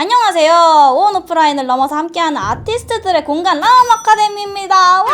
안녕하세요. 온 오프라인을 넘어서 함께하는 아티스트들의 공간 라움 아카데미입니다. 와!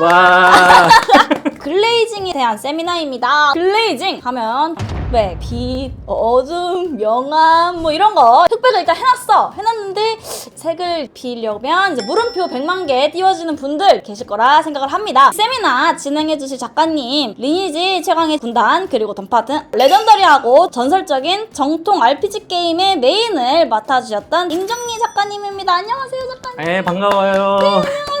와. 글레이징에 대한 세미나입니다. 글레이징 하면 흑백, 빛, 어둠, 명암 뭐 이런 거 흑백을 일단 해놨어. 해놨는데 색을 비려면 이제 물음표 100만 개 띄워주는 분들 계실 거라 생각을 합니다. 세미나 진행해주실 작가님 리니지 최강의 군단 그리고 던파 등 레전더리하고 전설적인 정통 RPG 게임의 메인을 맡아주셨던 임정리 작가님입니다. 안녕하세요 작가님. 네, 반가워요. 안녕하세요.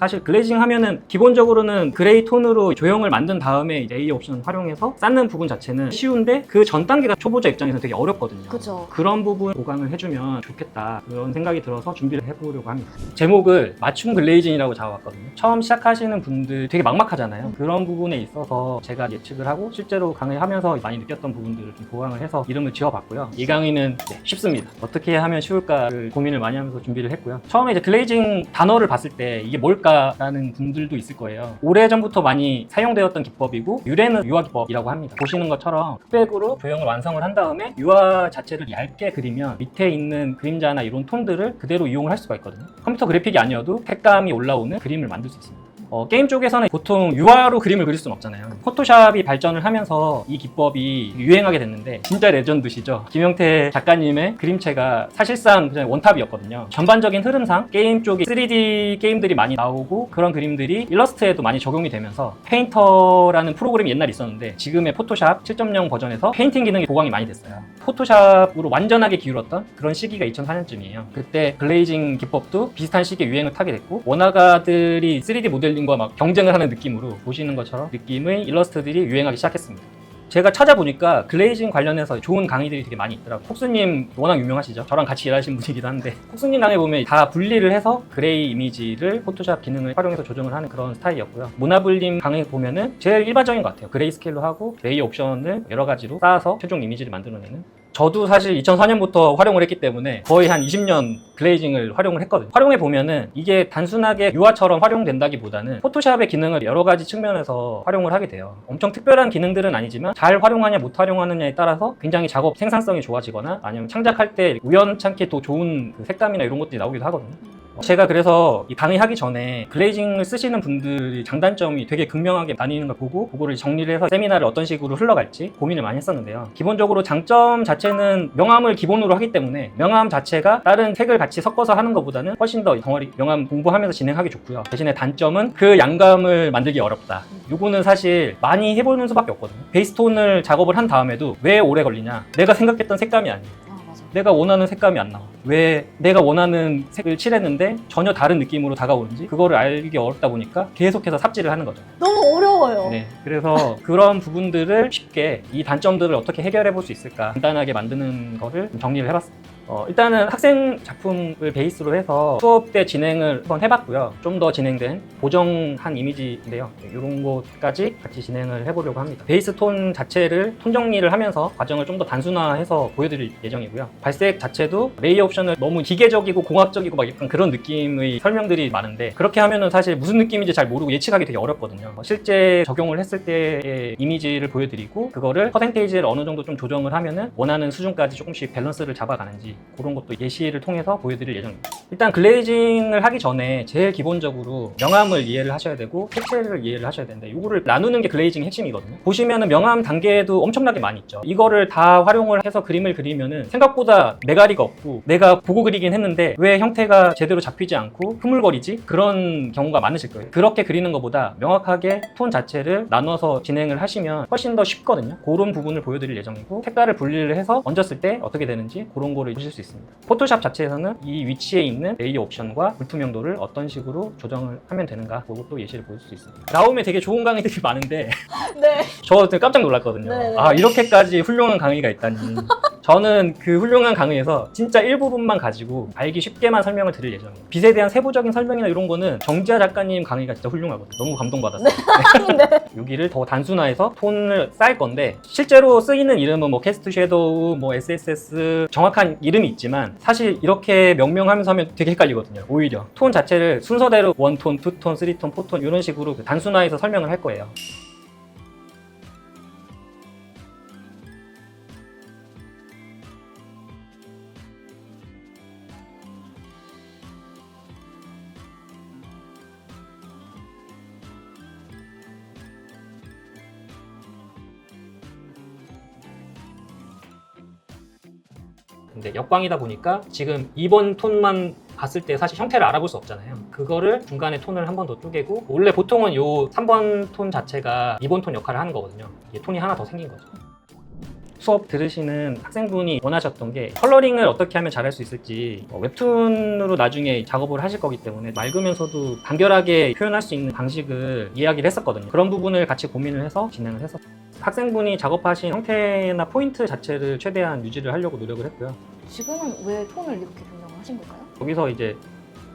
사실 글레이징 하면은 기본적으로는 그레이 톤으로 조형을 만든 다음에 레이어 옵션 활용해서 쌓는 부분 자체는 쉬운데 그 전 단계가 초보자 입장에서 되게 어렵거든요. 그죠. 그런 부분 보강을 해주면 좋겠다 그런 생각이 들어서 준비를 해보려고 합니다. 제목을 맞춤 글레이징이라고 잡아왔거든요. 처음 시작하시는 분들 되게 막막하잖아요. 그런 부분에 있어서 제가 예측을 하고 실제로 강의하면서 많이 느꼈던 부분들을 좀 보강을 해서 이름을 지어봤고요. 이 강의는 네, 쉽습니다. 어떻게 하면 쉬울까를 고민을 많이 하면서 준비를 했고요. 처음에 이제 글레이징 단어를 봤을 때 이게 뭘까 라는 분들도 있을 거예요. 오래전부터 많이 사용되었던 기법이고 유래는 유화 기법이라고 합니다. 보시는 것처럼 흑백으로 조형을 완성을 한 다음에 유화 자체를 얇게 그리면 밑에 있는 그림자나 이런 톤들을 그대로 이용을 할 수가 있거든요. 컴퓨터 그래픽이 아니어도 색감이 올라오는 그림을 만들 수 있습니다. 어, 게임 쪽에서는 보통 유화로 그림을 그릴 수는 없잖아요. 포토샵이 발전을 하면서 이 기법이 유행하게 됐는데 진짜 레전드시죠. 김영태 작가님의 그림체가 사실상 그냥 원탑이었거든요. 전반적인 흐름상 게임 쪽에 3D 게임들이 많이 나오고 그런 그림들이 일러스트에도 많이 적용이 되면서 페인터라는 프로그램이 옛날에 있었는데 지금의 포토샵 7.0 버전에서 페인팅 기능이 보강이 많이 됐어요. 포토샵으로 완전하게 기울었던 그런 시기가 2004년쯤이에요. 그때 글레이징 기법도 비슷한 시기에 유행을 타게 됐고 원화가들이 3D 모델링 과 막 경쟁을 하는 느낌으로 보시는 것처럼 느낌의 일러스트들이 유행하기 시작했습니다. 제가 찾아보니까 글레이징 관련해서 좋은 강의들이 되게 많이 있더라고요. 콕스님 워낙 유명하시죠? 저랑 같이 일하신 분이기도 한데 콕스님 강의 보면 다 분리를 해서 그레이 이미지를 포토샵 기능을 활용해서 조정을 하는 그런 스타일이었고요. 문화불림 강의 보면은 제일 일반적인 것 같아요. 그레이 스케일로 하고 레이어 옵션을 여러 가지로 쌓아서 최종 이미지를 만들어내는 저도 사실 2004년부터 활용을 했기 때문에 거의 한 20년 글레이징을 활용을 했거든요. 활용해 보면은 이게 단순하게 유화처럼 활용된다기보다는 포토샵의 기능을 여러 가지 측면에서 활용을 하게 돼요. 엄청 특별한 기능들은 아니지만 잘 활용하냐 못 활용하느냐에 따라서 굉장히 작업 생산성이 좋아지거나 아니면 창작할 때 우연찮게 또 좋은 그 색감이나 이런 것들이 나오기도 하거든요. 제가 그래서 이 강의 하기 전에 글레이징을 쓰시는 분들이 장단점이 되게 극명하게 나뉘는 걸 보고 그거를 정리를 해서 세미나를 어떤 식으로 흘러갈지 고민을 많이 했었는데요. 기본적으로 장점 자체는 명암을 기본으로 하기 때문에 명암 자체가 다른 색을 같이 섞어서 하는 것보다는 훨씬 더 덩어리 명암 공부하면서 진행하기 좋고요. 대신에 단점은 그 양감을 만들기 어렵다. 요거는 사실 많이 해보는 수밖에 없거든요. 베이스톤을 작업을 한 다음에도 왜 오래 걸리냐? 내가 생각했던 색감이 아니에요. 내가 원하는 색감이 안 나와. 왜 내가 원하는 색을 칠했는데 전혀 다른 느낌으로 다가오는지 그거를 알기 어렵다 보니까 계속해서 삽질을 하는 거죠. 너무 어려워요. 네. 그래서 그런 부분들을 쉽게 이 단점들을 어떻게 해결해 볼 수 있을까 간단하게 만드는 거를 좀 정리를 해봤습니다. 어, 일단은 학생 작품을 베이스로 해서 수업 때 진행을 한번 해봤고요. 좀 더 진행된 보정한 이미지인데요. 이런 것까지 같이 진행을 해보려고 합니다. 베이스 톤 자체를 톤 정리를 하면서 과정을 좀 더 단순화해서 보여드릴 예정이고요. 발색 자체도 레이어 옵션을 너무 기계적이고 공학적이고 막 약간 그런 느낌의 설명들이 많은데 그렇게 하면은 사실 무슨 느낌인지 잘 모르고 예측하기 되게 어렵거든요. 어, 실제 적용을 했을 때의 이미지를 보여드리고 그거를 퍼센테이지를 어느 정도 좀 조정을 하면은 원하는 수준까지 조금씩 밸런스를 잡아가는지 그런 것도 예시를 통해서 보여드릴 예정입니다. 일단 글레이징을 하기 전에 제일 기본적으로 명암을 이해를 하셔야 되고 색채를 이해를 하셔야 되는데 이거를 나누는 게 글레이징의 핵심이거든요. 보시면은 명암 단계도 엄청나게 많이 있죠. 이거를 다 활용을 해서 그림을 그리면은 생각보다 메가리가 없고 내가 보고 그리긴 했는데 왜 형태가 제대로 잡히지 않고 흐물거리지? 그런 경우가 많으실 거예요. 그렇게 그리는 것보다 명확하게 톤 자체를 나눠서 진행을 하시면 훨씬 더 쉽거든요. 그런 부분을 보여드릴 예정이고 색깔을 분리를 해서 얹었을 때 어떻게 되는지 그런 거를 보실 수 있습니다. 포토샵 자체에서는 이 위치에 있는 레이어 옵션과 불투명도를 어떤 식으로 조정을 하면 되는가 그것도 예시를 보여줄 수 있습니다. 나오면 되게 좋은 강의들이 많은데 네. 저 깜짝 놀랐거든요. 네 네. 아 이렇게까지 훌륭한 강의가 있다니. 저는 그 훌륭한 강의에서 진짜 일부분만 가지고 알기 쉽게만 설명을 드릴 예정이에요. 빛에 대한 세부적인 설명이나 이런 거는 정지아 작가님 강의가 진짜 훌륭하거든요. 너무 감동받았어요. 네. 여기를 더 단순화해서 톤을 쌓을 건데 실제로 쓰이는 이름은 뭐 캐스트 섀도우, 뭐 SSS 정확한 이름이 있지만 사실 이렇게 명명하면서 하면 되게 헷갈리거든요. 오히려 톤 자체를 순서대로 원톤, 투톤, 쓰리톤, 포톤 이런 식으로 단순화해서 설명을 할 거예요. 근데 역광이다 보니까 지금 2번 톤만 봤을 때 사실 형태를 알아볼 수 없잖아요. 그거를 중간에 톤을 한 번 더 쪼개고 원래 보통은 요 3번 톤 자체가 2번 톤 역할을 하는 거거든요. 이게 톤이 하나 더 생긴 거죠. 수업 들으시는 학생분이 원하셨던 게 컬러링을 어떻게 하면 잘할 수 있을지 어, 웹툰으로 나중에 작업을 하실 거기 때문에 맑으면서도 간결하게 표현할 수 있는 방식을 이야기를 했었거든요. 그런 부분을 같이 고민을 해서 진행을 했었어요. 학생분이 작업하신 형태나 포인트 자체를 최대한 유지를 하려고 노력을 했고요. 지금은 왜 톤을 이렇게 변경을 하신 걸까요? 여기서 이제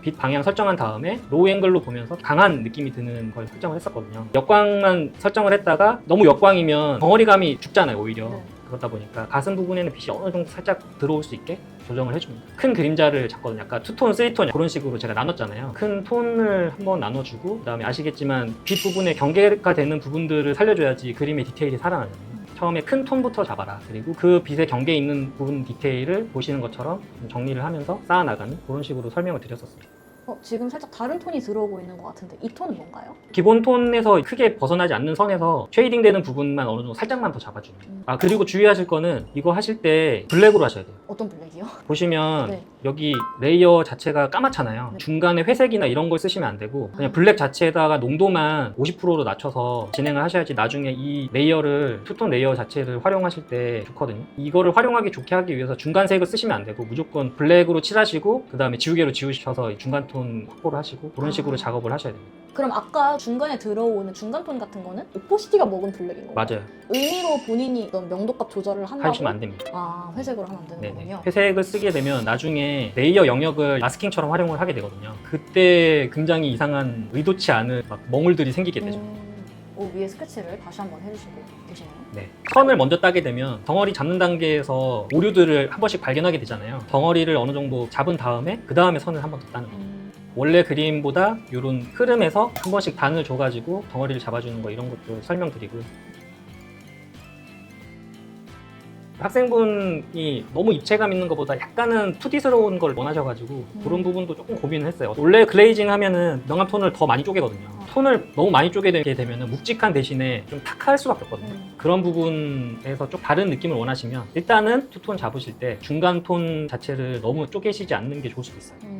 빛 방향 설정한 다음에 로우 앵글로 보면서 강한 느낌이 드는 걸 설정을 했었거든요. 역광만 설정을 했다가 너무 역광이면 덩어리감이 죽잖아요, 오히려. 네. 그러다 보니까 가슴 부분에는 빛이 어느 정도 살짝 들어올 수 있게 조정을 해줍니다. 큰 그림자를 잡거든요. 약간 투톤, 쓰리톤 그런 식으로 제가 나눴잖아요. 큰 톤을 한번 나눠주고 그다음에 아시겠지만 빛 부분에 경계가 되는 부분들을 살려줘야지 그림의 디테일이 살아나잖아요. 처음에 큰 톤부터 잡아라. 그리고 그 빛의 경계에 있는 부분 디테일을 보시는 것처럼 좀 정리를 하면서 쌓아나가는 그런 식으로 설명을 드렸었어요. 어, 지금 살짝 다른 톤이 들어오고 있는 것 같은데 이 톤은 뭔가요? 기본 톤에서 크게 벗어나지 않는 선에서 쉐이딩 되는 부분만 어느 정도 살짝만 더 잡아주는. 음. 아 그리고 주의하실 거는 이거 하실 때 블랙으로 하셔야 돼요. 어떤 블랙이요? 보시면 네. 여기 레이어 자체가 까맣잖아요. 네. 중간에 회색이나 이런 걸 쓰시면 안 되고 그냥 블랙 자체에다가 농도만 50%로 낮춰서 진행을 하셔야지 나중에 이 레이어를 투톤 레이어 자체를 활용하실 때 좋거든요. 이거를 활용하기 좋게 하기 위해서 중간색을 쓰시면 안 되고 무조건 블랙으로 칠하시고 그 다음에 지우개로 지우셔서 이 중간 톤 확보를 하시고 그런 식으로 아. 작업을 하셔야 됩니다. 그럼 아까 중간에 들어오는 중간 톤 같은 거는 오포시티가 먹은 블랙인 건가요? 맞아요. 의미로 본인이 어떤 명도값 조절을 한다고? 하시면 안 됩니다. 아 회색으로 하면 안 되는 네네. 거군요. 회색을 쓰게 되면 나중에 레이어 영역을 마스킹처럼 활용을 하게 되거든요. 그때 굉장히 이상한 의도치 않은 막 멍울들이 생기게 되죠. 음, 오, 위에 스케치를 다시 한번 해주시고 계시네요. 네. 선을 먼저 따게 되면 덩어리 잡는 단계에서 오류들을 한 번씩 발견하게 되잖아요. 덩어리를 어느 정도 잡은 다음에 그 다음에 선을 한 번 더 따는 거예요. 음, 원래 그림보다 이런 흐름에서 한 번씩 단을 줘가지고 덩어리를 잡아주는 거 이런 것도 설명드리고요. 학생분이 너무 입체감 있는 것보다 약간은 2D스러운 걸 원하셔가지고 그런 부분도 조금 고민을 했어요. 원래 글레이징 하면은 명암 톤을 더 많이 쪼개거든요. 톤을 너무 많이 쪼개게 되면 묵직한 대신에 좀 탁할 수밖에 없거든요. 음. 그런 부분에서 좀 다른 느낌을 원하시면 일단은 투톤 잡으실 때 중간 톤 자체를 너무 쪼개시지 않는 게 좋을 수도 있어요. 음,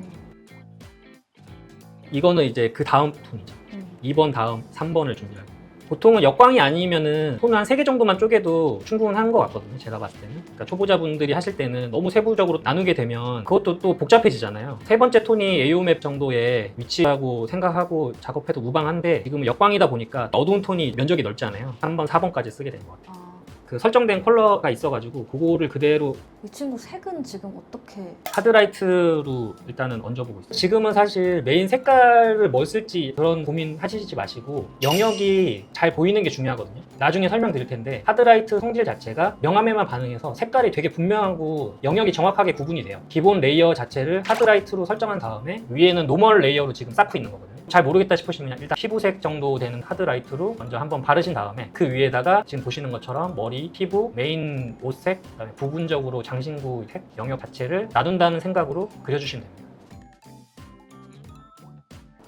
이거는 이제 그 다음 톤이죠. 음. 2번 다음 3번을 준비하고. 보통은 역광이 아니면은 톤을 한 3개 정도만 쪼개도 충분한 것 같거든요 제가 봤을 때는. 그러니까 초보자분들이 하실 때는 너무 세부적으로 나누게 되면 그것도 또 복잡해지잖아요. 세 번째 톤이 에이오맵 정도의 위치라고 생각하고 작업해도 무방한데 지금은 역광이다 보니까 어두운 톤이 면적이 넓잖아요. 3번 4번까지 쓰게 된것 같아요. 아, 그 설정된 컬러가 있어가지고 그거를 그대로 이 친구 색은 지금 어떻게 하드라이트로 일단은 얹어보고 있어요. 지금은 사실 메인 색깔을 뭘 쓸지 그런 고민 하시지 마시고 영역이 잘 보이는 게 중요하거든요. 나중에 설명드릴 텐데 하드라이트 성질 자체가 명암에만 반응해서 색깔이 되게 분명하고 영역이 정확하게 구분이 돼요. 기본 레이어 자체를 하드라이트로 설정한 다음에 위에는 노멀 레이어로 지금 쌓고 있는 거거든요. 잘 모르겠다 싶으시면 일단 피부색 정도 되는 하드라이트로 먼저 한번 바르신 다음에 그 위에다가 지금 보시는 것처럼 머리, 피부, 메인 옷색, 그다음에 부분적으로 장신구 색 영역 자체를 놔둔다는 생각으로 그려주시면 됩니다.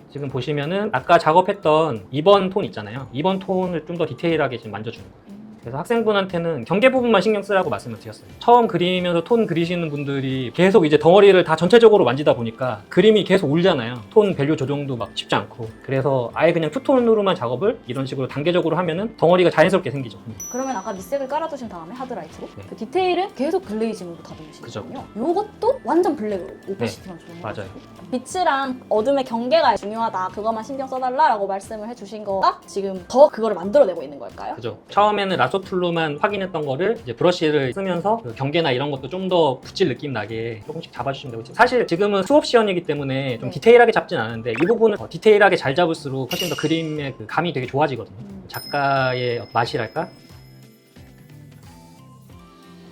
지금 보시면은 아까 작업했던 2번 톤 있잖아요. 2번 톤을 좀 더 디테일하게 지금 만져주는 거예요. 음, 그래서 학생분한테는 경계 부분만 신경 쓰라고 말씀을 드렸어요. 처음 그리면서 톤 그리시는 분들이 계속 이제 덩어리를 다 전체적으로 만지다 보니까 그림이 계속 울잖아요. 톤 밸류 조정도 막 쉽지 않고. 그래서 아예 그냥 투톤으로만 작업을 이런 식으로 단계적으로 하면은 덩어리가 자연스럽게 생기죠. 그러면 아까 밑색을 깔아두신 다음에 하드라이트로 네. 그 디테일은 계속 글레이징으로 다 넣으시거든요. 요것도 완전 블랙으로 오포시티만 조정해 네. 맞아요. 빛이랑 어둠의 경계가 중요하다. 그것만 신경 써달라라고 말씀을 해주신 거가 지금 더 그거를 만들어내고 있는 걸까요? 그죠. 처음에는 라소 툴로만 확인했던 거를 이제 브러쉬를 쓰면서 그 경계나 이런 것도 좀 더 붙일 느낌 나게 조금씩 잡아주시면 되고 사실 지금은 수업 시연이기 때문에 좀 네. 디테일하게 잡진 않은데 이 부분을 더 디테일하게 잘 잡을수록 훨씬 더 그림의 그 감이 되게 좋아지거든요. 음. 작가의 맛이랄까?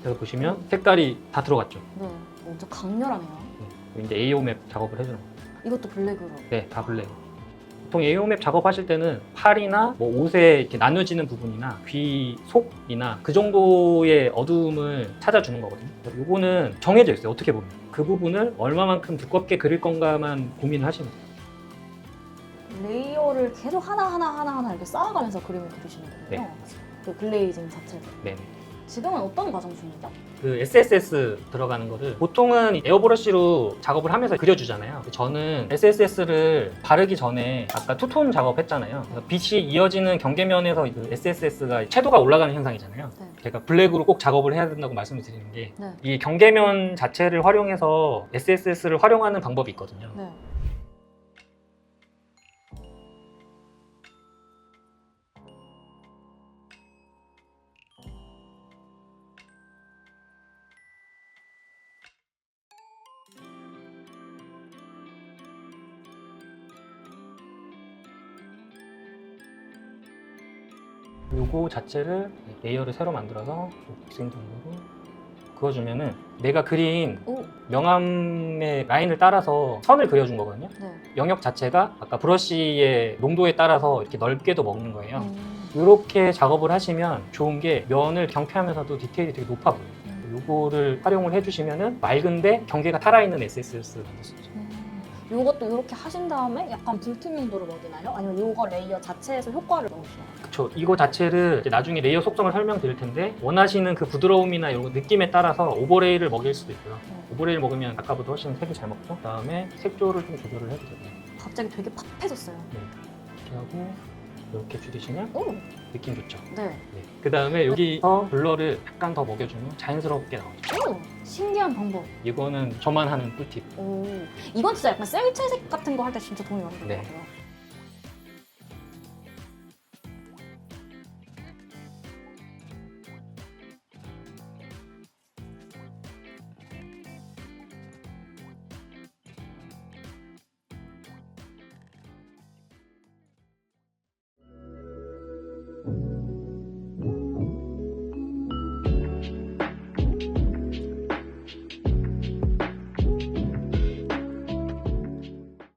그래서 보시면 색깔이 다 들어갔죠. 네, 완전 강렬하네요. 네. 이제 AO맵 작업을 해주는 거예요. 이것도 블랙으로. 네, 다 블랙. 보통 AO맵 작업하실 때는 팔이나 뭐 옷에 이렇게 나눠지는 부분이나 귀 속이나 그 정도의 어두움을 찾아주는 거거든요. 요거는 정해져 있어요. 어떻게 보면 그 부분을 얼마만큼 두껍게 그릴 건가만 고민을 하시면 돼요. 레이어를 계속 하나 하나 하나 하나 이렇게 쌓아가면서 그림을 그리시는 거군요. 네. 그 글레이징 자체를. 네. 지금은 어떤 과정 중이죠? 그 SSS 들어가는 거를 보통은 에어브러쉬로 작업을 하면서 그려주잖아요. 저는 SSS를 바르기 전에 아까 투톤 작업했잖아요. 그래서 빛이 이어지는 경계면에서 그 SSS가 채도가 올라가는 현상이잖아요. 네. 제가 블랙으로 꼭 작업을 해야 된다고 말씀을 드리는 게 네. 이 경계면 자체를 활용해서 SSS를 활용하는 방법이 있거든요. 네. 요거 자체를 레이어를 새로 만들어서 믹싱 정도로 그어주면은 내가 그린 오. 명암의 라인을 따라서 선을 그려준 거거든요. 네. 영역 자체가 아까 브러쉬의 농도에 따라서 이렇게 넓게도 먹는 거예요. 음. 이렇게 작업을 하시면 좋은 게 면을 경쾌하면서도 디테일이 되게 높아 보여요. 음. 요거를 활용을 해주시면은 맑은데 경계가 살아있는 SS를 만들 수 있죠. 음. 요것도 이렇게 하신 다음에 약간 불틈 용도를 넣어주나요? 아니면 요거 레이어 자체에서 효과를 넣으시나요? 그쵸. 이거 자체를 이제 나중에 레이어 속성을 설명드릴 텐데 원하시는 그 부드러움이나 이런 거 느낌에 따라서 오버레이를 먹일 수도 있고요. 네. 오버레이를 먹으면 아까보다 훨씬 색이 잘 먹죠. 그다음에 색조를 좀 조절을 해도 되고요. 갑자기 되게 팝해졌어요. 이렇게 하고 이렇게 줄이시면 오. 느낌 좋죠. 네. 네. 그다음에 여기서 블러를 약간 더 먹여주면 자연스럽게 나오죠. 오. 신기한 방법. 이거는 저만 하는 꿀팁. 오. 이건 진짜 약간 셀체색 같은 거 할 때 진짜 도움이 많이 될 것 네. 같아요.